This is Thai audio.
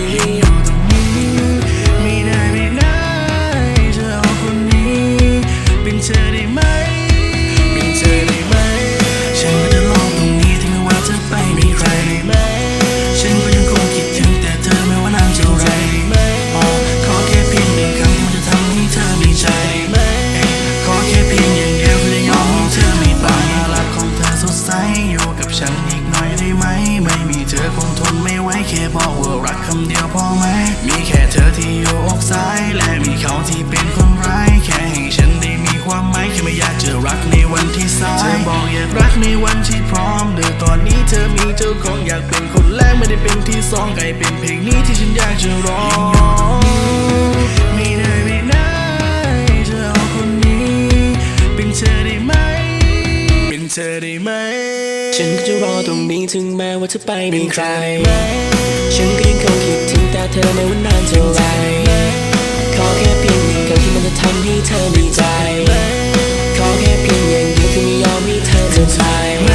see you. กับฉันอีกหน่อยได้ไหม ไม่มีเธอคงทนไม่ไหวแค่พอกว่ารักคำเดียวพอไหม มีแค่เธอที่อยู่อกซ้าย และมีเขาที่เป็นคนร้าย แค่ให้ฉันได้มีความหมายแค่ไม่อยากเจอรักในวันที่สาย เธอบอกอยากรักในวันที่พร้อมเดือตอนนี้เธอมีเจ้าของอยากเป็นคนแรกไม่ได้เป็นที่สองกลายเป็นเพลงนี้ที่ฉันอยากจะร้อง เธอได้ไหม ฉันก็จะรอตรงนี้ถึงแม้ว่าเธอไปมีใคร ฉันก็ยังคงคิดถึงแต่เธอไม่ว่านานเท่าไรขอแค่เพียงหนึ่งคำที่มันจะทำให้เธอดีใจ ขอแค่เพียงอย่างเดียวที่ไม่ยอมให้เธอเสียใจ